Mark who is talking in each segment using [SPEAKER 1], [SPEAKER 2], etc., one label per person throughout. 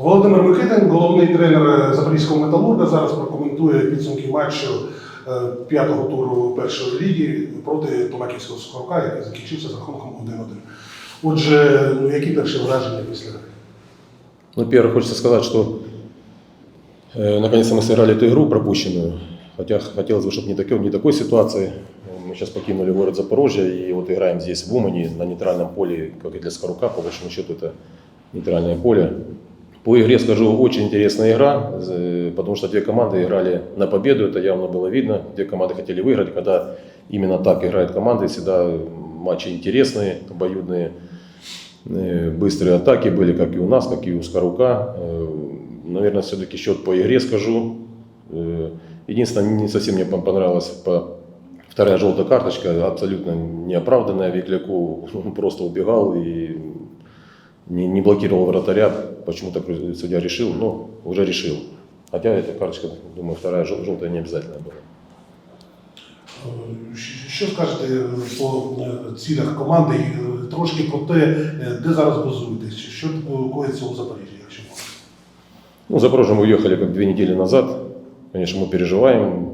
[SPEAKER 1] Володимир Микитин, головний тренер Запорізького металурга, зараз прокоментує підсумки матчу е, п'ятого туру першої ліги проти Томаківського Скорка, який закінчився з рахунком 1-1. Отже, ну які перші враження після гри?
[SPEAKER 2] Ну, первое, хочется сказать, что э, наконец-то мы сыграли эту игру пропущенную. Хотя хотелось бы, чтобы не, такой, не такой ситуации. Мы сейчас покинули город Запорожье и вот играем здесь в Умане на нейтральном поле, как и для Скорука, по большому счету это нейтральное поле. По игре скажу, очень интересная игра, э, потому что две команды играли на победу, это явно было видно. Две команды хотели выиграть, когда именно так играют команды, всегда матчи интересные, обоюдные. Э, Быстрые атаки были как и у нас, как и у Скорука. Э, Наверное, все-таки счет по игре скажу. Единственное, не совсем мне пон- понравилась по- вторая желтая карточка, абсолютно неоправданная. Викляку он просто убегал и не, не блокировал вратаря. Почему-то судья решил, но уже решил. Хотя эта карточка, думаю, вторая жел- желтая не обязательно была.
[SPEAKER 1] Е, Що скажете по е, цілях команди, і, е, трошки про те, е, де зараз базуєтесь, що е, коїться у Запоріжжі, якщо можна?
[SPEAKER 2] Ну, в Запорожье мы уехали как две недели назад. Конечно, мы переживаем,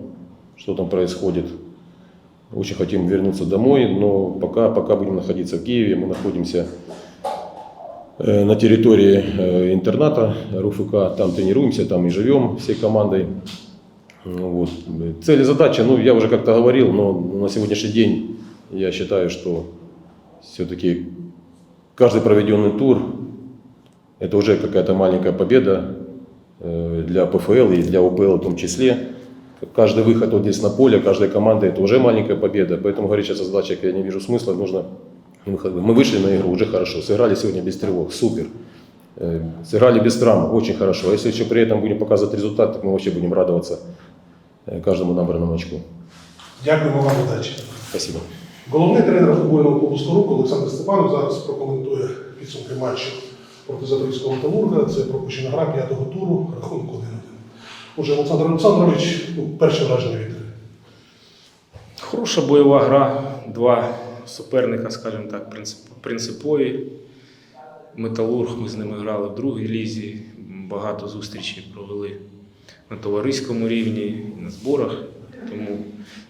[SPEAKER 2] что там происходит. Очень хотим вернуться домой, но пока, пока будем находиться в Киеве, мы находимся э, на территории э, интерната РУФК, там тренируемся, там и живем всей командой. Вот. Цель и задача, ну, я уже как-то говорил, но на сегодняшний день я считаю, что все-таки каждый проведенный тур – это уже какая-то маленькая победа э, для ПФЛ и для УПЛ в том числе. Каждый выход вот здесь на поле, каждая команда – это уже маленькая победа. Поэтому говорить сейчас о задачах я не вижу смысла. Нужно Мы вышли на игру, уже хорошо. Сыграли сегодня без тревог, супер. Э, Сыграли без травм, очень хорошо. А если еще при этом будем показывать результат, так мы вообще будем радоваться э, каждому набранному очку.
[SPEAKER 1] Дякуємо вам удачі.
[SPEAKER 2] Спасибо.
[SPEAKER 1] Головний тренер футбольного клубу «Скорук» Олександр Степанов зараз прокоментує підсумки матчу проти Запорізького металурга. Це пропущена гра п'ятого туру, рахунок 1-1. Отже, Олександр Олександрович, ну, перше враження від гри.
[SPEAKER 3] Хороша бойова гра, два суперника, скажімо так, принципові. Металург, ми з ними грали в другій лізі, багато зустрічей провели на товариському рівні, на зборах. Тому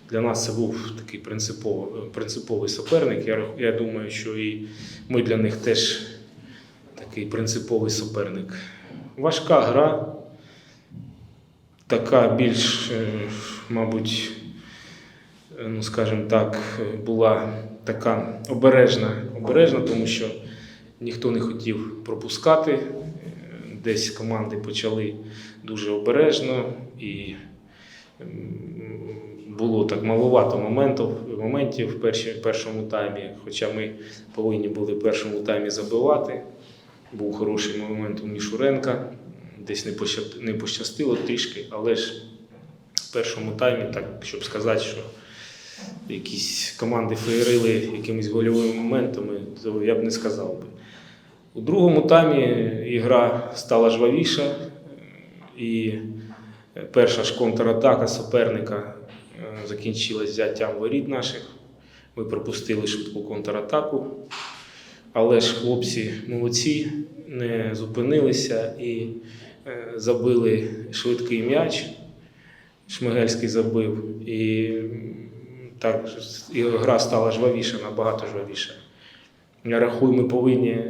[SPEAKER 3] для нас це був такий принциповий, принциповий суперник. Я, я думаю, що і ми для них теж такий принциповий суперник. Важка гра, така більш, е, мабуть, е, ну скажімо так, була така обережна, обережна, тому що ніхто не хотів пропускати. Е, Десь команди почали дуже обережно і було так маловато моментів, моментів в перші- першому таймі, хоча ми повинні були в першому таймі забивати. Був хороший момент у Мішуренка, десь не поща- не пощастило трішки, але ж в першому таймі, так щоб сказати, що якісь команди феєрили якимись гольовими моментами, то я б не сказав би. У другому таймі ігра стала жвавіша, і перша ж контратака суперника е, закінчилась взяттям воріт наших. Ми пропустили швидку контратаку. Але ж хлопці молодці, не зупинилися і е, забили швидкий м'яч. Шмигельський забив. І так і гра стала жвавіша, набагато жвавіша. Я рахую, ми повинні,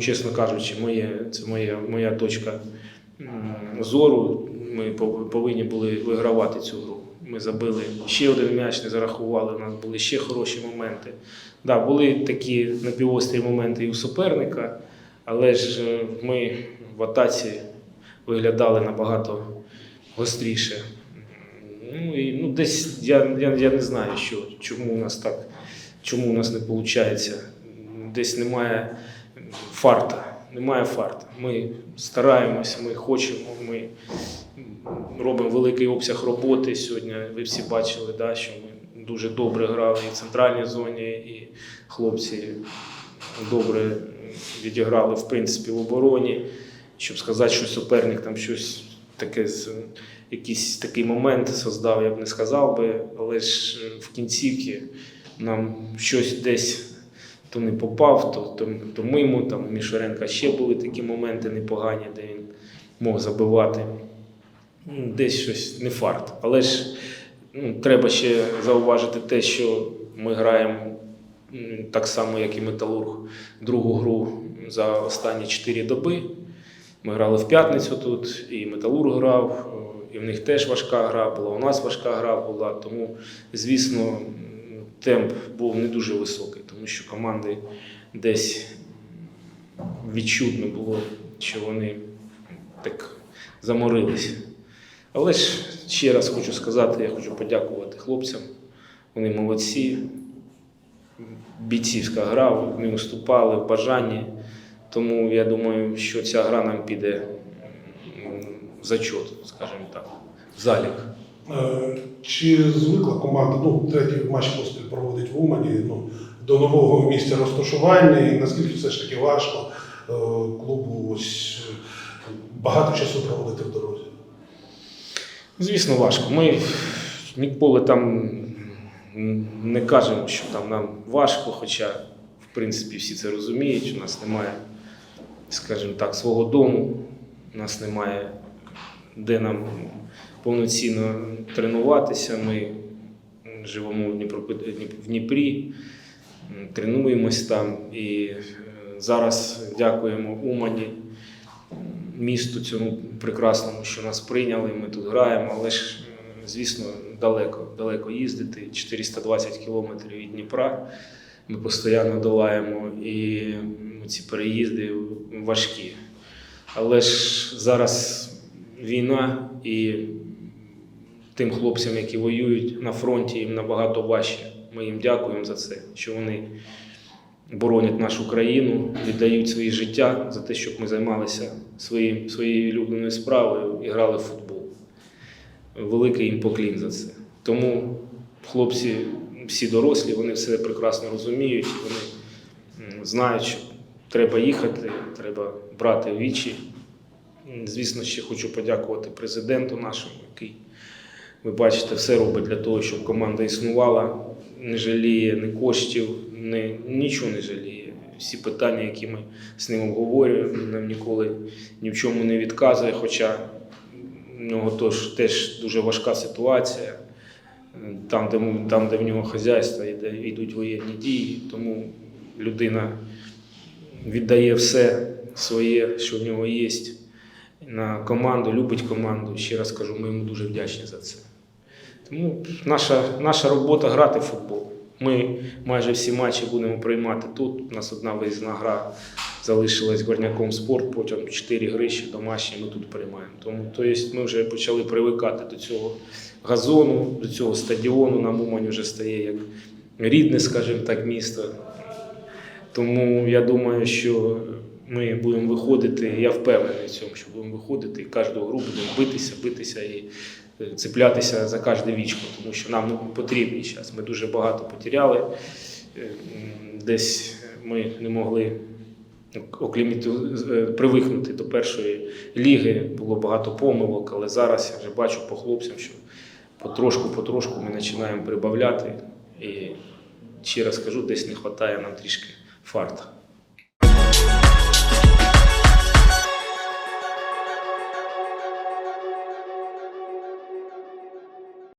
[SPEAKER 3] чесно кажучи, моє, це моя, моя точка зору. Ми повинні були вигравати цю гру. Ми забили ще один м'яч, не зарахували. У нас були ще хороші моменти. Да, були такі напівострі моменти і у суперника, але ж е, ми в атаці виглядали набагато гостріше. Ну, і, десь я, я, я не знаю, що, чому у нас так, чому у нас не виходить. Десь немає фарта. Немає фарта. Ми стараємось, ми хочемо, ми робимо великий обсяг роботи сьогодні. Ви всі бачили, да, що ми дуже добре грали і в центральній зоні, і хлопці добре відіграли в принципі в обороні. Щоб сказати, що суперник там щось таке з- якийсь такий момент создав, я б не сказав би, але ж в кінцівці нам щось десь то не попав, то, то, то мимо. Там у Мішаренка ще були такі моменти непогані, де він мог забивати. Ну, Десь щось не фарт. Але ж ну, треба ще зауважити те, що ми граємо так само, як і Металург, другу гру за останні 4 доби. Ми грали в п'ятницю тут, і Металург грав, і в них теж важка гра була, у нас важка гра була. Тому, звісно, темп був не дуже високий, тому що команди десь відчутно було, що вони так заморились. Але ж ще раз хочу сказати, я хочу подякувати хлопцям. Вони молодці. Бійцівська гра, вони виступали в бажанні. Тому я думаю, що ця гра нам піде зачот, скажімо так, в залік.
[SPEAKER 1] Е, Чи звикла команда, ну, третій матч поспіль проводить в Умані, ну, до нового місця розташування, і наскільки все ж таки важко е, клубу ось е, багато часу проводити в дорозі?
[SPEAKER 3] Звісно, важко. Ми ніколи там не кажемо, що там нам важко, хоча, в принципі, всі це розуміють. У нас немає, скажімо так, свого дому, у нас немає де нам повноцінно тренуватися. Ми живемо в Дніпрі, тренуємось там і е, зараз дякуємо Умані місту цьому прекрасному, що нас прийняли. Ми тут граємо, але ж, е, звісно, далеко, далеко їздити. 420 кілометрів від Дніпра. Ми постійно долаємо, і ці переїзди важкі. Але ж зараз війна і тим хлопцям, які воюють на фронті, їм набагато важче. Ми їм дякуємо за це, що вони боронять нашу країну, віддають свої життя за те, щоб ми займалися своїм, своєю улюбленою справою і грали в футбол. Великий їм поклін за це. Тому хлопці всі дорослі, вони все прекрасно розуміють, вони знають, що треба їхати, треба брати вічі. Звісно, ще хочу подякувати президенту нашому, який, ви бачите, все робить для того, щоб команда існувала, не жаліє ні коштів, ні, нічого не жаліє. Всі питання, які ми з ним обговорюємо, нам ніколи ні в чому не відказує, хоча в нього тож, теж дуже важка ситуація. Там, де, там, де в нього хазяйство, йдуть воєнні дії, тому людина віддає все своє, що в нього є, на команду, любить команду. Ще раз кажу, ми йому дуже вдячні за це. Тому наша, наша робота грати в футбол. Ми майже всі матчі будемо приймати тут. У нас одна виїзна гра залишилась горняком спорт, потім чотири гри ще домашні ми тут приймаємо. Тому то есть, ми вже почали привикати до цього газону, до цього стадіону. Нам Умань вже стає як рідне, скажімо так, місто. Тому я думаю, що ми будемо виходити, я впевнений в цьому, що будемо виходити і кожну гру будемо битися, битися і е, цеплятися за кожне вічко, тому що нам ну, потрібні час. Ми дуже багато потеряли. Е, Десь ми не могли окліміту, е, привикнути до першої ліги. Було багато помилок, але зараз я вже бачу по хлопцям, що потрошку-потрошку ми починаємо прибавляти. І ще раз кажу, десь не вистачає нам трішки фарта.